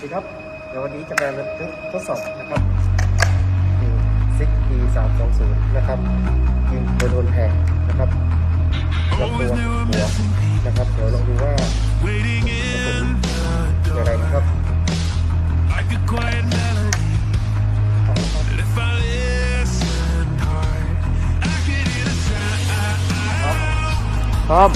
วัสดีครับ เดี๋ยววันนี้จะมาทดสอบนะครับซิกดีสามสองศูนย์นะครับยิงโดนแทงนะครับลำตัวหัวนะครับ เดี๋ยวลองดูว่ากระเป็นอะไรนะครับพร้อม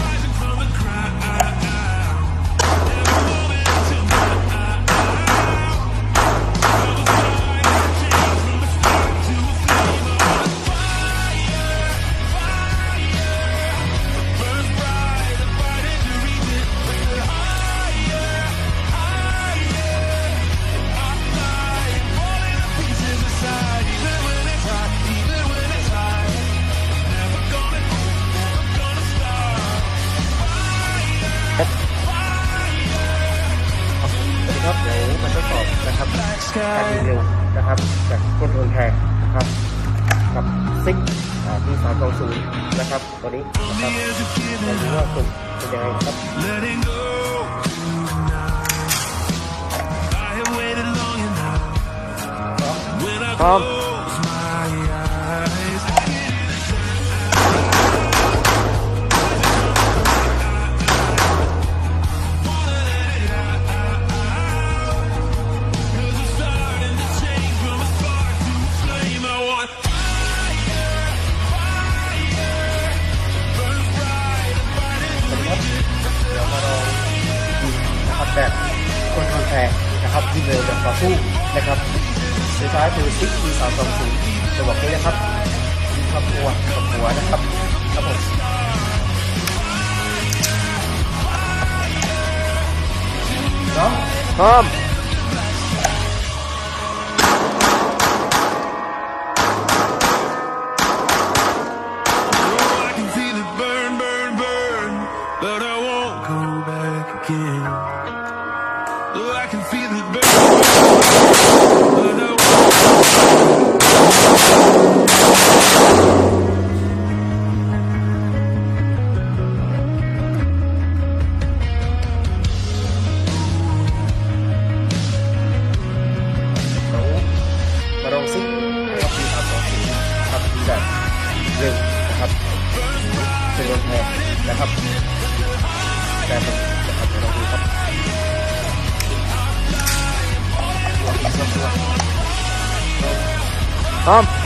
ครับเดี๋ยวมาทดสอบนะครับการยิงเร็วนะครับจากคนโดนแทงนะครับกับซิกดีสามสองศูนย์นะครับตัวนี้นะครับลองดูว่าคุณเป็นยังไงครับ Letting go tonight. I have waited long enough. When I พร้อม คนทอนแทงนะครับยิงเร็วแบบต่อสู้นะครับสุดท้ายคือซิกทีสามสองศูนย์จะบอกเลยนะครับยิงกับหัวกับหัวนะครับครับผมเนาะพร้อม Oh, I can feel it burn, burn, burn, but I won't go back again. Oh, I can feel it burn, but I won't. đấu mà đâu xích นะครับมีสามสองสี่ครับมีแบบเร็วนะครับเป็นรถแทนนะครับแต่เป็นนะครับเดี๋ยวเราดูครับ พ